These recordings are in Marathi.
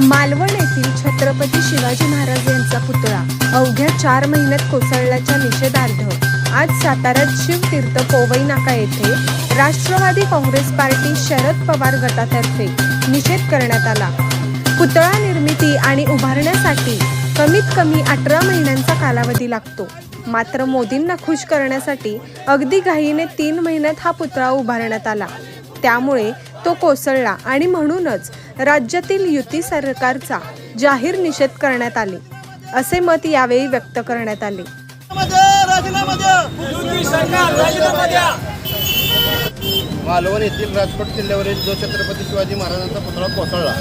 मालवण येथील छत्रपती शिवाजी महाराज यांचा पुतळा अवघ्या चार महिन्यात कोसळल्याच्या निषेधार्थ आज साताऱ्यात शिवतीर्थ पोवई नाका येथे राष्ट्रवादी काँग्रेस पार्टी शरद पवार गटातर्फे निषेध करण्यात आला. पुतळा निर्मिती आणि उभारण्यासाठी कमीत कमी अठरा महिन्यांचा कालावधी लागतो. मात्र मोदींना खुश करण्यासाठी अगदी घाईने तीन महिन्यात हा पुतळा उभारण्यात आला. त्यामुळे तो कोसळला आणि म्हणूनच राज्यातील युती सरकारचा जाहीर निषेध करण्यात आले. असे मत यावेळी व्यक्त करण्यात आले. मालवण येथील राजकोट किल्ल्यावरील जो छत्रपती शिवाजी महाराजांचा पुतळा कोसळला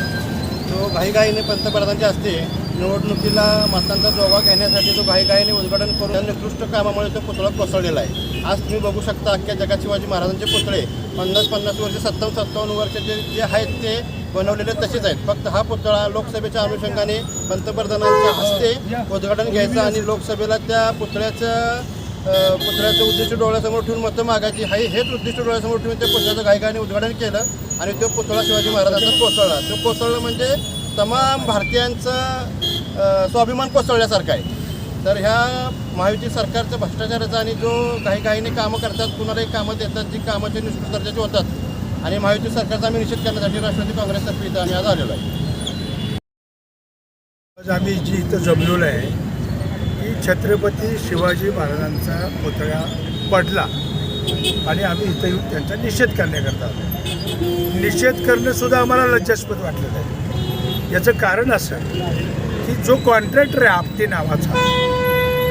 तो घाईघाईने पंतप्रधानांच्या हस्ते निवडणुकीला मतांचा जोगा घेण्यासाठी तो घाईघाईने उद्घाटन करून निकृष्ट कामामुळे तो पुतळा कोसळलेला आहे. आज तुम्ही बघू शकता अख्ख्या जगात शिवाजी महाराजांचे पुतळे पन्नास पन्नास वर्ष सत्तावन्न सत्तावन्न वर्षाचे जे आहेत ते बनवलेले तसेच आहेत. फक्त हा पुतळा लोकसभेच्या अनुषंगाने पंतप्रधानांच्या हस्ते उद्घाटन घ्यायचं आणि लोकसभेला त्या पुतळ्याचं पुतळ्याचं उद्दिष्ट डोळ्यासमोर ठेवून मतं मागायची हाही हेच उद्दिष्ट डोळ्यासमोर ठेवून त्या पुतळ्याचं गायकाने उद्घाटन केलं आणि तो पुतळा शिवाजी महाराजांचा कोसळला. तो कोसळला म्हणजे तमाम भारतीयांचा स्वाभिमान कोसळल्यासारखं आहे. तर ह्या महायुती सरकारचं भ्रष्टाचाराचा आणि जो काही काहीने कामं करतात कुणालाही कामं देतात जी कामाचे निष्कृत दर्जाचे होतात आणि महायुती सरकारचा आम्ही निषेध करण्यासाठी राष्ट्रवादी काँग्रेसतर्फे इथं आम्ही आज आलेलो आहे. आज आम्ही जी इथं जमलेलो आहे की छत्रपती शिवाजी महाराजांचा पुतळा पडला आणि आम्ही इथं येऊन त्यांचा निषेध करण्याकरता निषेध करणंसुद्धा आम्हाला लज्जास्पद वाटलेलं आहे. याचं कारण असं की जो कॉन्ट्रॅक्टर आहे आपटे नावाचा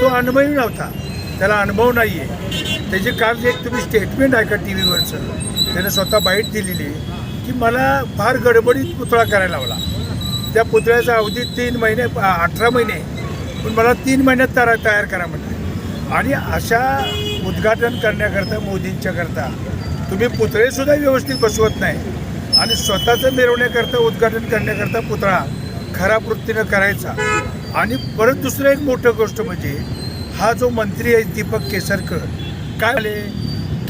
तो अनुभवी नव्हता. त्याला अनुभव नाही आहे त्याचे काल एक तुम्ही स्टेटमेंट आहे का टी व्हीवरचं त्यानं स्वतः बाईट दिलेली की मला फार गडबडीत पुतळा करायला लावला. त्या पुतळ्याचा अवधी तीन महिने अठरा महिने पण मला तीन महिन्यात तयार तयार करा म्हटलं. आणि अशा उद्घाटन करण्याकरता मोदींच्याकरता तुम्ही पुतळेसुद्धा व्यवस्थित बसवत नाही. आणि स्वतःचं मिरवण्याकरता उद्घाटन करण्याकरता पुतळा खराब वृत्तीनं करायचा. आणि परत दुसरं एक मोठं गोष्ट म्हणजे हा जो मंत्री आहे दीपक केसरकर काय आले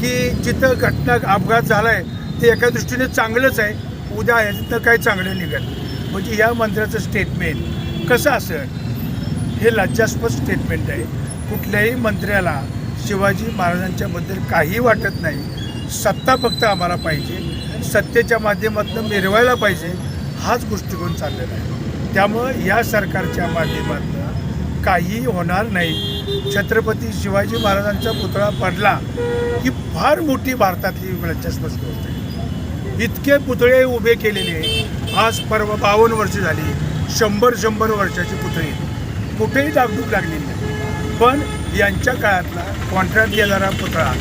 की जिथं घटना अपघात झाला आहे ते एका दृष्टीने चांगलंच आहे. उद्या ह्याच्यातनं काही चांगलं निघत म्हणजे या मंत्र्याचं स्टेटमेंट कसं असेल? हे लज्जास्पद स्टेटमेंट आहे. कुठल्याही मंत्र्याला शिवाजी महाराजांच्याबद्दल काही वाटत नाही. सत्ता फक्त आम्हाला पाहिजे. सत्तेच्या माध्यमातून मिरवायला पाहिजे. हाच गोष्टीकोन चाललेला आहे. त्यामुळं या सरकारच्या माध्यमातून काहीही होणार नाही. छत्रपती शिवाजी महाराजांचा पुतळा पडला ही फार मोठी भारतातली लज्जास्पद गोष्ट आहे. इतके पुतळे उभे केलेले आज परवा बावन्न वर्ष झाली शंभर शंभर वर्षाची पुतळे. कुठेही डागडूग लागलेली नाही. पण यांच्या काळातला कॉन्ट्रॅक्ट देणारा पुतळा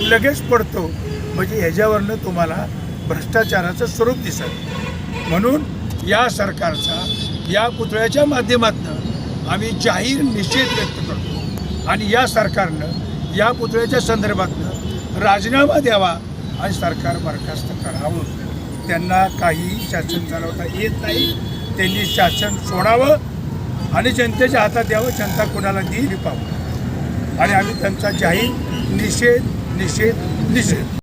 लगेच पडतो. म्हणजे ह्याच्यावरनं तुम्हाला भ्रष्टाचाराचं स्वरूप दिसत. म्हणून या सरकारचा या पुतळ्याच्या माध्यमातून आम्ही जाहीर निषेध व्यक्त करतो. आणि या सरकारनं या पुतळ्याच्या संदर्भातनं राजीनामा द्यावा आणि सरकार बरखास्त करावं. त्यांना काही शासन चालवता येत नाही. त्यांनी शासन सोडावं आणि जनतेच्या हातात द्यावं. जनता कोणाला देईल पाहू आणि आम्ही त्यांचा जाहीर निषेध निषेध निषेध.